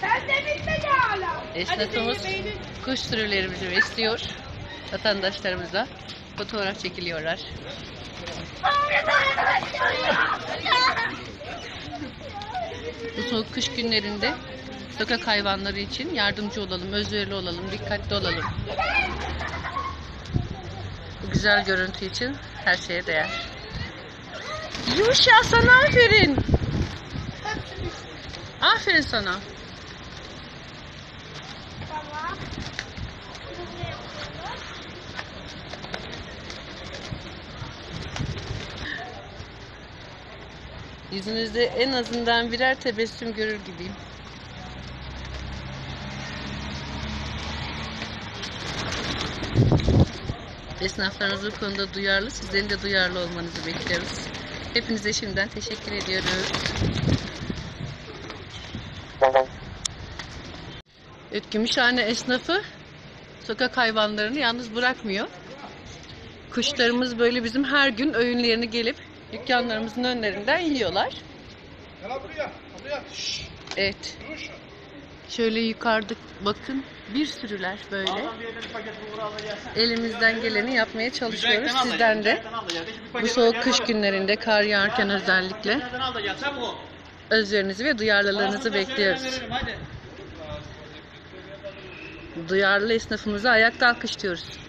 Sen de bitmedi hala. Esnafımız kuş türlerimizi besliyor. Vatandaşlarımızla fotoğraf çekiliyorlar. Bu soğuk kış günlerinde sokak hayvanları için yardımcı olalım, özverili olalım, dikkatli olalım. Bu güzel görüntü için her şeye değer. Yuşa sana aferin. Aferin sana. Tamam. Yüzünüzde en azından birer tebessüm görür gibiyim. Esnaflarımız bu konuda duyarlı. Sizlerin de duyarlı olmanızı bekliyoruz. Hepinize şimdiden teşekkür ediyoruz. Evet, Gümüşhane esnafı sokak hayvanlarını yalnız bırakmıyor. Kuşlarımız böyle bizim her gün öğünlerini gelip dükkanlarımızın önlerinden yiyorlar. Gel buraya. Buraya. Şşş. Evet. Şöyle yukarıda bakın bir sürüler böyle. Elimizden geleni yapmaya çalışıyoruz. Sizden de bu soğuk kış günlerinde kar yağarken özellikle özverinizi ve duyarlılığınızı bekliyoruz. Duyarlı esnafımıza ayakta alkışlıyoruz.